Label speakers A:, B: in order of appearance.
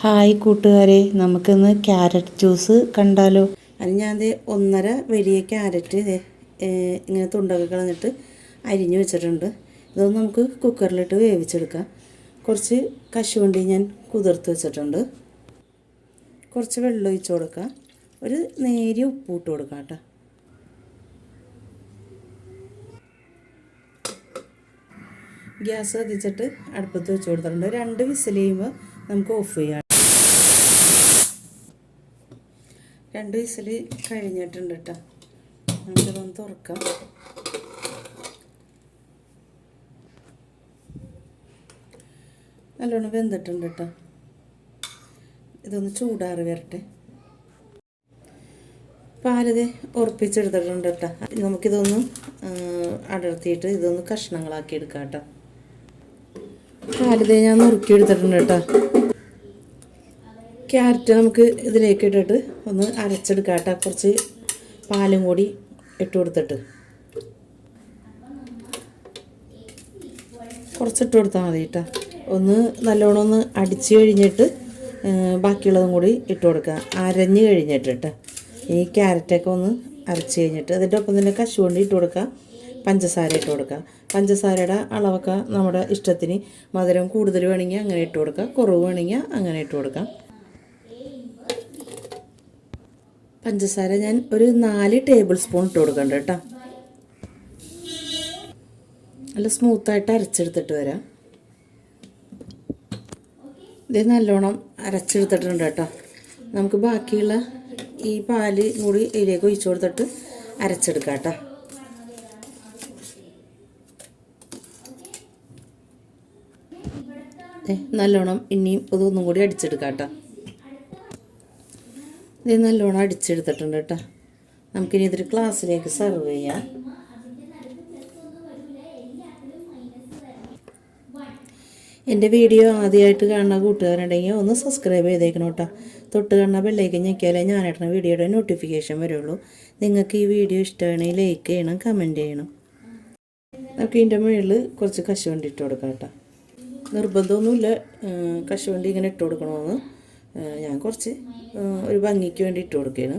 A: Hi കൂട്ടുകാരെ നമുക്കിന്ന് carrot juice കണ്ടാലോ? അത് ഞാൻ ദേ ഒന്നര വലിയ ക്യാരറ്റ് ഇങ്ങനെ തുണ്ടൊക്കെ കളഞ്ഞിട്ട് അരിഞ്ഞു വെച്ചിട്ടുണ്ട്. ഇതൊന്ന് നമുക്ക് കുക്കറിലിട്ട് വേവിച്ചെടുക്കാം. കുറച്ച് കശുവണ്ടി ഞാൻ കുതിർത്ത് വെച്ചിട്ടുണ്ട്. കുറച്ച് വെള്ളം ഒഴിച്ച് കൊടുക്കാം. ഒരു നേരിയ ഉപ്പ് ഇട്ട് കൊടുക്കാം കേട്ടോ. ഗ്യാസ് കത്തിച്ചിട്ട് അടുപ്പത്ത് വെച്ച് കൊടുത്തിട്ടുണ്ട്. രണ്ട് വിസിൽ ചെയ്യുമ്പോൾ നമുക്ക് ഓഫ് ചെയ്യാം. രണ്ട് വിസിൽ കഴിഞ്ഞിട്ടുണ്ട് കേട്ടോ നമുക്കിതൊന്ന് തുറക്കാം. നല്ലോണം വെന്തിട്ടുണ്ട് കേട്ടോ ഇതൊന്ന് ചൂടാറി വരട്ടെ. പാലത് ഉറപ്പിച്ചെടുത്തിട്ടുണ്ട് കേട്ടോ നമുക്കിതൊന്ന് അടർത്തിയിട്ട് ഇതൊന്ന് കഷ്ണങ്ങളാക്കി എടുക്കാം കേട്ടോ പാലത് ഞാൻ നുറുക്കി എടുത്തിട്ടുണ്ട് കേട്ടോ ക്യാരറ്റ് നമുക്ക് ഇതിലേക്ക് ഇട്ടിട്ട് ഒന്ന് അരച്ചെടുക്കാം കേട്ടോ കുറച്ച് പാലും കൂടി ഇട്ട് കൊടുത്തിട്ട്. കുറച്ചിട്ട് കൊടുത്താൽ മതി കേട്ടോ ഒന്ന് നല്ലോണം ഒന്ന് അടിച്ച് കഴിഞ്ഞിട്ട് ബാക്കിയുള്ളതും കൂടി ഇട്ട് കൊടുക്കുക അരഞ്ഞ് കഴിഞ്ഞിട്ട് കേട്ടോ ഈ ക്യാരറ്റൊക്കെ ഒന്ന് അരച്ച് കഴിഞ്ഞിട്ട് അതിന്റെ ഒപ്പം തന്നെ കശുവണ്ടി ഇട്ട് കൊടുക്കുക പഞ്ചസാര ഇട്ട് കൊടുക്കുക പഞ്ചസാരയുടെ അളവൊക്കെ നമ്മുടെ ഇഷ്ടത്തിന് മധുരം കൂടുതൽ വേണമെങ്കിൽ അങ്ങനെ ഇട്ട് കൊടുക്കുക കുറവ് വേണമെങ്കിൽ അങ്ങനെ ഇട്ട് കൊടുക്കാം. പഞ്ചസാര ഞാൻ ഒരു നാല് ടേബിൾ സ്പൂൺ ഇട്ട് കൊടുക്കണ്ട കേട്ടോ. നല്ല സ്മൂത്തായിട്ട് അരച്ചെടുത്തിട്ട് വരാം. ഇത് നല്ലോണം അരച്ചെടുത്തിട്ടുണ്ട് കേട്ടോ. നമുക്ക് ബാക്കിയുള്ള ഈ പാൽ കൂടി ഇതിലേക്ക് ഒഴിച്ചു കൊടുത്തിട്ട് അരച്ചെടുക്കാം കേട്ടോ. നല്ലോണം ഇനിയും ഇതൊന്നും കൂടി അടിച്ചെടുക്കാം കേട്ടോ. ഇത് നല്ലോണം അടിച്ചെടുത്തിട്ടുണ്ട് കേട്ടോ. നമുക്കിനി ഇതൊരു ക്ലാസ്സിലേക്ക് സെർവ് ചെയ്യാം. എന്റെ വീഡിയോ ആദ്യമായിട്ട് കാണുന്ന കൂട്ടുകാരുണ്ടെങ്കിൽ ഒന്ന് സബ്സ്ക്രൈബ് ചെയ്തേക്കണം കേട്ടോ. തൊട്ട് കാണുന്ന ബെല്ലേക്ക് ഞെക്കിയാലേ ഞാനിടുന്ന വീഡിയോയുടെ നോട്ടിഫിക്കേഷൻ വരുള്ളൂ. നിങ്ങൾക്ക് ഈ വീഡിയോ ഇഷ്ടമാണെങ്കിൽ ലൈക്ക് ചെയ്യണം കമന്റ് ചെയ്യണം. നമുക്ക് ഇതിന്റെ മുകളിൽ കുറച്ച് കശുവണ്ടി ഇട്ട് കൊടുക്കാം കേട്ടോ. നിർബന്ധമൊന്നുമില്ല കശുവണ്ടി ഇങ്ങനെ ഇട്ട് കൊടുക്കണമെന്ന്. ഞാൻ കുറച്ച് ഒരു ഭംഗിക്ക് വേണ്ടി ഇട്ട് കൊടുക്കുകയാണ്.